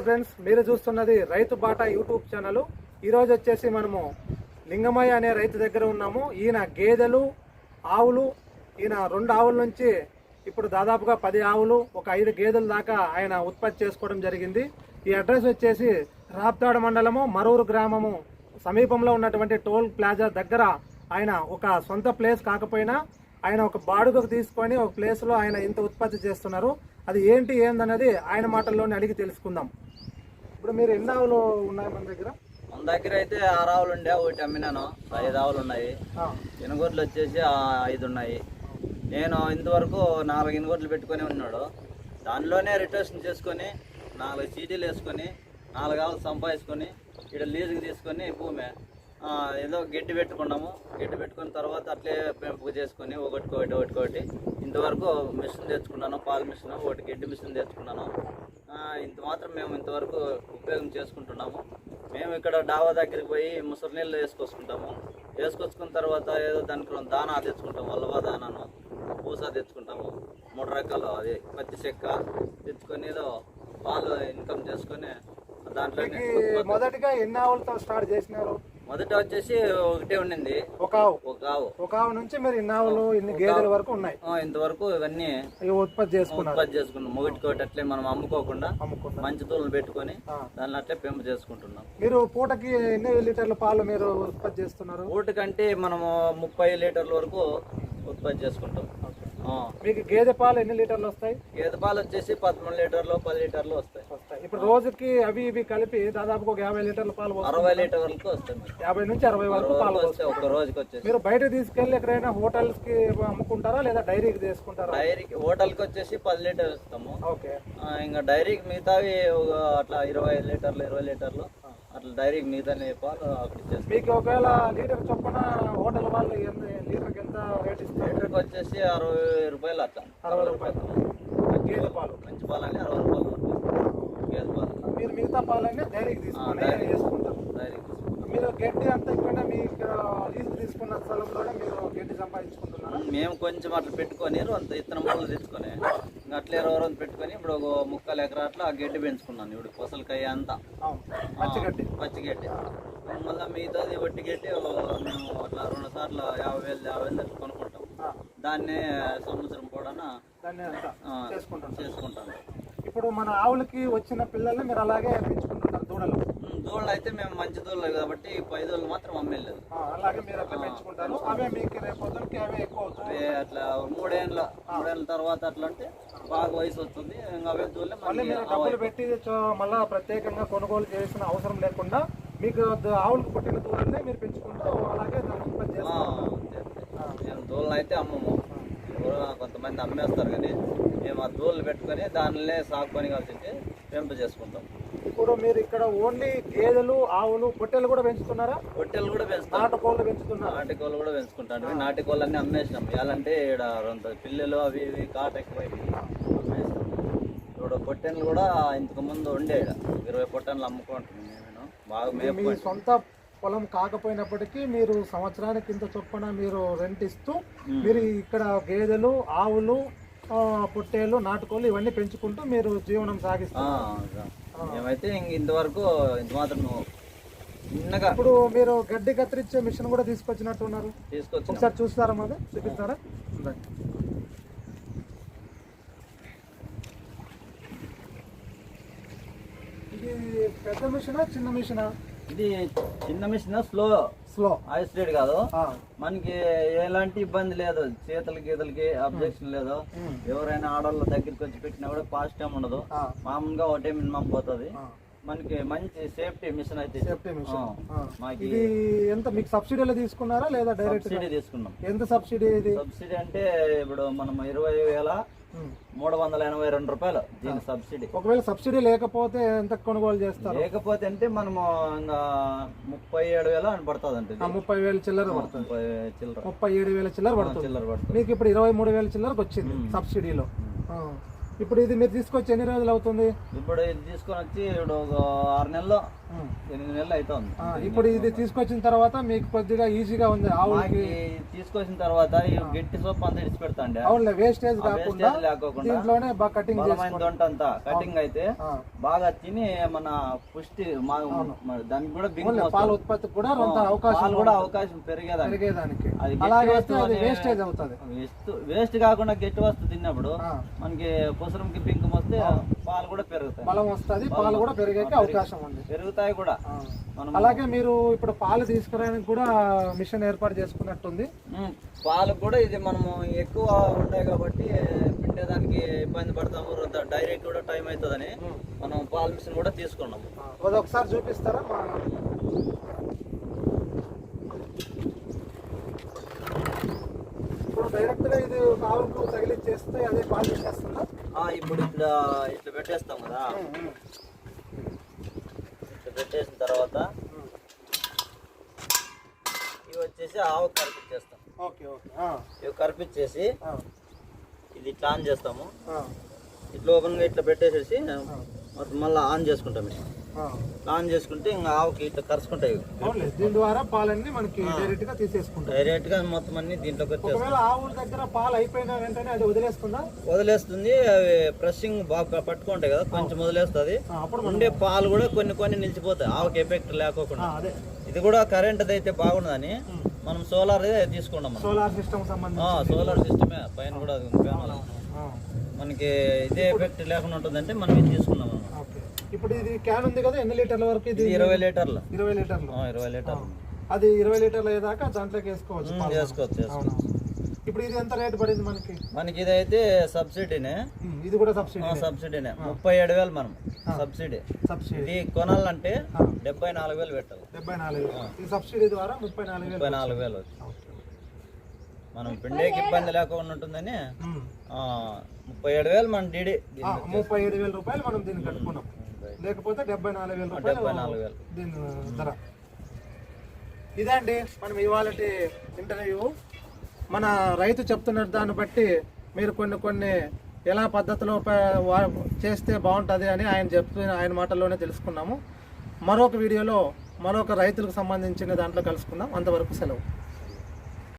నమస్తే ఫ్రెండ్స్ మీరు చూస్తున్నది రైతు బాటా యూట్యూబ్ ఛానల్. ఈ రోజు వచ్చేసి మనము లింగమయ్య అనే రైతు దగ్గర ఉన్నాము. ఈయన గేదెలు ఆవులు ఈయన రెండు ఆవుల నుంచి ఇప్పుడు దాదాపుగా పది ఆవులు ఒక ఐదు గేదెల దాకా ఆయన ఉత్పత్తి చేసుకోవడం జరిగింది. ఈ అడ్రస్ వచ్చేసి రాప్తాడ మండలము మరూరు గ్రామము. సమీపంలో ఉన్నటువంటి టోల్ ప్లాజా దగ్గర ఆయన ఒక సొంత ప్లేస్ కాకపోయినా ఆయన ఒక బాడుగకు తీసుకొని ఒక ప్లేస్లో ఆయన ఇంత ఉత్పత్తి చేస్తున్నారు. అది ఏంటి ఏందన్నది ఆయన మాటల్లోనే అడిగి తెలుసుకుందాం. ఇప్పుడు మీరు ఎన్ని ఆవులు ఉన్నాయి మన దగ్గర? మన దగ్గర అయితే ఆరు ఆవులు ఉండే ఒకటి అమ్మినాను. ఐదు ఆవులు ఉన్నాయి. ఆ, ఎనుగోట్లు వచ్చేసి ఆ ఐదు ఉన్నాయి. నేను ఇంతవరకు నాలుగు ఎనుగోట్లు పెట్టుకొని ఉన్నాడు. దానిలోనే రిటర్న్ చేసుకొని నాలుగు చీటీలు వేసుకొని నాలుగు ఆవులు సంపాదించుకొని ఇక్కడ లీజుకి తీసుకొని భూమి ఏదో గడ్డి పెట్టుకున్నాము. గడ్డి పెట్టుకున్న తర్వాత అట్లే పెంపుకు చేసుకొని ఒకటికొకటి ఒకటికొకటి ఇంతవరకు మిషన్ తెచ్చుకున్నాను పాల మిషన్ ఒకటి గడ్డి మిషన్ తెచ్చుకున్నాను. ఇంత మాత్రం మేము ఇంతవరకు ఉపయోగం చేసుకుంటున్నాము. మేము ఇక్కడ డాబా దగ్గరికి పోయి ముసలి నీళ్ళు వేసుకొచ్చుకుంటాము. వేసుకొచ్చుకున్న తర్వాత ఏదో దానికి దానా తెచ్చుకుంటాము వల్లవా దానాను పూస తెచ్చుకుంటాము. మూడు రకాలు అది పత్తి చెక్క తెచ్చుకొని ఏదో పాలు ఇన్కమ్ చేసుకొని దాంట్లోనే మీకు మొదటిగా ఎన్ని ఆవులతో స్టార్ట్ చేసినారు? మొదట వచ్చేసి ఒకటే ఉండింది. ఒక ఆవు. ఒక ఆవు. ఒక ఆవు నుంచి మీరు ఇన్ని ఆవులు ఇన్ని గేదెల వరకు ఉన్నాయి. ఇంతవరకు ఇవన్నీ ఇవి ఉత్పత్తి చేసుకున్నారు. ఉత్పత్తి చేసుకున్నాం. మొగటికోటి అట్లే మనం అమ్ముకోకుండా మంచి తూళ్ళు పెట్టుకొని. దాన్ని అట్లే పెంపు చేసుకుంటున్నాం. మీరు పూటకి ఎన్ని లీటర్ల పాలు మీరు ఉత్పత్తి చేస్తున్నారు? ఊటికంటే మనము ముప్పై లీటర్ల వరకు ఉత్పత్తి చేసుకుంటాం. మీకు గేదె పాలు ఎన్ని లీటర్లు వస్తాయి? గేదె పాలు వచ్చేసి పదమూడు లీటర్లు పది లీటర్లు వస్తాయి. వస్తాయి. ఇప్పుడు రోజుకి అవి ఇవి కలిపి దాదాపు ఒక యాభై లీటర్ల పాలు. అరవై లీటర్ వరకు వస్తాయి. యాభై నుంచి అరవై వరకు పాలు. వస్తాయి ఒక రోజుకి వచ్చేసి. మీరు బయట తీసుకెళ్ళి ఎక్కడైనా హోటల్స్కి అమ్ముకుంటారా లేదా డైరీకి తీసుకుంటారా? డైరీకి హోటల్కి వచ్చేసి పది లీటర్లు ఇస్తాము. ఓకే. ఇంకా డైరీకి మిగతావి ఒక అట్లా ఇరవై లీటర్లు ఇరవై లీటర్లు. అట్లా డైరీకి మిగతా పాలు అక్కడ ఇచ్చేస్తాం. మీకు ఒకవేళ లీటర్ చొప్పున హోటల్ వాళ్ళు లీటర్కి ఎంత రేట్ ఇస్తారు? లీటర్కి వచ్చేసి అరవై రూపాయలు అట్లా. అరవై రూపాయలు. గేదె పాలు. మంచి పాలు అని అరవై రూపాయలు గేదె పాలు. మీరు మిగతా పాలన్నీ డైరీకి తీసుకొని డైరీ. చేసుకుంటారు. డైరీకి మీరు గడ్డి అంతా ఇక్కడ మీ లీజు తీసుకున్న స్థలంలోనే మీరు గడ్డి సంపాదించుకుంటున్నారా? మేము కొంచెం అట్లా పెట్టుకొని అంత ఇత్తనం మూలు తెచ్చుకొని ఇంకా అట్లా రోజులు పెట్టుకొని ఇప్పుడు ఒక ముక్కలు ఎకరా అట్లా ఆ గడ్డి పెంచుకున్నాను. ఇప్పుడు పొసలకాయ అంతా. అవును. పచ్చి గడ్డి పచ్చి గడ్డి మళ్ళీ మిగతాది వట్టి గడ్డి మేము అట్లా రెండు సార్లు యాభై వేలు యాభై వేలు కొనుక్కుంటాం. దాన్ని సంవత్సరం కూడా చేసుకుంటాం చేసుకుంటాం. ఇప్పుడు మన ఆవులకి వచ్చిన పిల్లల్ని మీరు అలాగే పెంచుకుంటున్నారు దూడలు. దూడలు అయితే మేము మంచి దూడలు కాబట్టి పై దూడలు మాత్రం అమ్మేయలేదు. ఆ, అలాగే మీరు అట్లా పెంచుకుంటారు. అవే మీకు అవే ఎక్కువ అవుతాయి. అట్లా మూడేళ్ళ మూడేళ్ళ తర్వాత అట్లా అంటే బాగా వయసు వస్తుంది. అవే దూడలే మళ్ళీ మళ్ళీ మీరు డబ్బులు పెట్టి మళ్ళా ప్రత్యేకంగా కొనుగోలు చేసిన అవసరం లేకుండా మీకు ఆవులకు పుట్టిన దూడల్ని మీరు పెంచుకుంటూ అలాగే. మేము దూడలు అయితే అమ్మము కొంతమంది అమ్మేస్తారు కానీ మేము ఆ దూడలు పెట్టుకొని దానిలో సాగు పని కలిసి పెంపు చేసుకుంటాం. ఇప్పుడు మీరు ఇక్కడ ఓన్లీ గేదెలు ఆవులు పొట్టెలు కూడా పెంచుతున్నారా? పొట్టెలు కూడా పెంచుతాం. నాటుకోళ్ళు పెంచుతున్నారా? నాటి కోళ్ళు కూడా పెంచుకుంటాం. నాటి కోళ్ళు అన్నీ అమ్మేసినాం ఇవ్వాలంటే ఇక్కడ పిల్లలు అవి ఇవి కాట ఎక్కువైపోయి అమ్మేసినాం. ఇప్పుడు పొట్టెన్లు కూడా ఇంతకు ముందు ఉండే. ఇరవై పొట్టెన్లు అమ్ముకుంటున్నాం నేను బాగా మీ మేపు సొంత పొలం కాకపోయినప్పటికీ మీరు సంవత్సరానికి ఇంత చొప్పున మీరు రెంట్ ఇస్తూ మీరు ఇక్కడ గేదెలు ఆవులు పొట్టేలు నాటుకోళ్ళు ఇవన్నీ పెంచుకుంటూ మీరు జీవనం సాగిస్తారు. మేమైతే ఇంక ఇంతవరకు ఇంత మాత్రం చిన్నగా ఇప్పుడు మీరు గడ్డి కత్తిరించే మిషన్ కూడా తీసుకొచ్చినట్టు ఉన్నారు. తీసుకొచ్చి ఒకసారి చూస్తారా మాది? చూపిస్తారా. ఇది పెద్ద మిషనా చిన్న మిషనా? ఇది చిన్న మిషన్ స్లో. స్లో. స్పీడ్ కాదు. మనకి ఎలాంటి ఇబ్బంది లేదు. చేతుల గీతలకి అబ్జెక్షన్ లేదు. ఎవరైనా ఆడవాళ్ళ దగ్గరికి వచ్చి పెట్టినా కూడా ఫాస్ట్ టైం ఉండదు. మామూలుగా ఒకటే మినిమం పోతుంది. మనకి మంచి సేఫ్టీ మిషన్ అయితే. Safety machine. మాకి ఇది ఎంత మీకు సబ్సిడీలో తీసుకున్నారా లేదా డైరెక్ట్ సబ్సిడీ తీసుకున్నాం. ఎంత సబ్సిడీ ఇది? సబ్సిడీ అంటే ఇప్పుడు మనం ఇరవై వేల. మూడు వందల ఎనభై రెండు రూపాయలు దీని సబ్సిడీ. ఒకవేళ సబ్సిడీ లేకపోతే ఎంత కొనుగోలు చేస్తారు? లేకపోతే అంటే మనము ఇంకా ముప్పై ఏడు వేల పడుతుంది అంటే ముప్పై వేల చిల్లర పడుతుంది. ముప్పై చిల్లర. ముప్పై ఏడు వేల చిల్లర పడుతుంది. చిల్లర పడుతుంది. మీకు ఇప్పుడు ఇరవై మూడు వేల చిల్లరకు వచ్చింది సబ్సిడీలో. ఇప్పుడు ఇది మీరు తీసుకొచ్చి ఎన్ని రోజులు అవుతుంది? ఇప్పుడు ఇది తీసుకొని వచ్చి ఇప్పుడు ఒక ఆరు నెలలు. ఎనిమిది నెలలు అవుతుంది ఇప్పుడు ఇది తీసుకొచ్చిన తర్వాత మీకు కొద్దిగా ఈజీగా ఉంది ఆవులకి తీసుకొచ్చిన తర్వాత ఈ గట్టి సోప్ అంతా ఇడిచి పెడతాండే. అవునులే వేస్టేజ్ కాకుండా దీంట్లోనే బాగా కటింగ్ బలమైన చేసుకోండి. దొంట అంతా కటింగ్ అయితే. బాగా తిని మన పుష్టి దానికి కూడా పాల ఉత్పత్తికి కూడా అవకాశం కూడా అవకాశం పెరిగేదానికి. అలాగే వేస్టేజ్ అవుతుంది. వేస్ట్ వేస్ట్ కాకుండా గట్టి వస్తువు తిన్నప్పుడు. మనకి పుసరంకి పింకం వస్తే పాలు కూడా పెరుగుతాయి. బలం వస్తుంది పాలు కూడా పెరిగేకి అవకాశం ఉంది. పెరుగుతాయి కూడా. అలాగే మీరు ఇప్పుడు పాలు తీసుకురావడానికి కూడా మిషన్ ఏర్పాటు చేసుకున్నట్టుంది. పాలు కూడా ఇది మనము ఎక్కువ ఉంటాయి కాబట్టి పిండేదానికి ఇబ్బంది పడతాము డైరెక్ట్ కూడా టైం అవుతుందని మనం పాలు మిషన్ కూడా తీసుకున్నాము. అది ఒకసారి చూపిస్తారా? ఇప్పుడు డైరెక్ట్గా ఇది ఆవుకు తగిలిచ్చేస్తే అదే పాలు తీసేస్తుందా? ఇప్పుడు ఇట్లా ఇట్లా పెట్టేస్తాం కదా. ఇట్లా పెట్టేసిన తర్వాత ఇవి వచ్చేసి ఆవు కరిపించేస్తాం. ఓకే ఓకే ఇవి కరిపించేసి ఇది ఇట్లా ఆన్ చేస్తాము. ఇట్లా ఓపెన్గా ఇట్లా పెట్టేసేసి మళ్ళీ ఆన్ చేసుకుంటాం ఇట్లా. ఆన్ చేసుకుంటే ఇంకా ఆవుకి ఇట్లా కరుచుకుంటాయి. దీని ద్వారా పాలన్నీ మనకి డైరెక్ట్గా తీసేసుకుంటాం. డైరెక్ట్గా మొత్తం అన్ని దీంట్లోకి వచ్చేస్తాయి. ఒకవేళ ఆవుల దగ్గర పాలు అయిపోయిన వెంటనే అది వదిలేస్తుందా? వదిలేస్తుంది అవి ప్రెస్సింగ్ బాగా పట్టుకుంటాయి కదా కొంచెం వదిలేస్తుంది. అప్పుడు ఉండే పాలు కూడా కొన్ని కొన్ని నిలిచిపోతాయి ఆవుకి ఎఫెక్ట్ లేకోకుండా. ఇది కూడా కరెంట్ అయితే బాగుండదని. మనం సోలార్ తీసుకున్నాం మనం. సోలార్ సిస్టమ్ సంబంధించి. సోలార్ సిస్టమే పైన కూడా మనకి ఇదే ఎఫెక్ట్ లేకుండా ఉంటుందంటే మనం ఇది తీసుకున్నాం ఇప్పుడు ఇది క్యాన్ ఉంది కదా ఎన్ని లీటర్ల వరకు ఇది? ఇది ఇరవై లీటర్లు. ఇరవై లీటర్లు. ఇరవై లీటర్లు. అది ఇరవై లీటర్లు అయ్యేదాకా దాంట్లోకి వేసుకోవచ్చు అవును? ఇప్పుడు ఇది ఎంత రేటు పడింది మనకి? మనకి ఇదైతే సబ్సిడీనే. ఉమ్, ఇది కూడా సబ్సిడీ సబ్సిడీనే. ముప్పై ఏడు వేలు మనం. సబ్సిడీ. సబ్సిడీ. ఇది కొనాలంటే. డెబ్బై నాలుగు వేలు పెట్టాలి. డెబ్బై నాలుగు వేలు. ఈ సబ్సిడీ ద్వారా ముప్పై నాలుగు ముప్పై నాలుగు వేలు. మనం పిండేకి ఇబ్బంది లేకుండా ఉంటుందని ముప్పై ఏడు వేలు మన డీడీ ముప్పై ఏడు వేల రూపాయలు మనం దీన్ని కట్టుకున్నాం. లేకపోతే డెబ్బై నాలుగు వేల రూపాయలు డెబ్బై నాలుగు వేలు. దీని ధర. ఇదే అండి మనం ఇవాళ ఇంటర్వ్యూ మన రైతు చెప్తున్న దాన్ని బట్టి మీరు కొన్ని కొన్ని ఎలా పద్ధతిలో చేస్తే బాగుంటుంది అని ఆయన చెప్తున్న ఆయన మాటల్లోనే తెలుసుకున్నాము. మరొక వీడియోలో మరొక రైతులకు సంబంధించిన దాంట్లో కలుసుకుందాం. అంతవరకు సెలవు.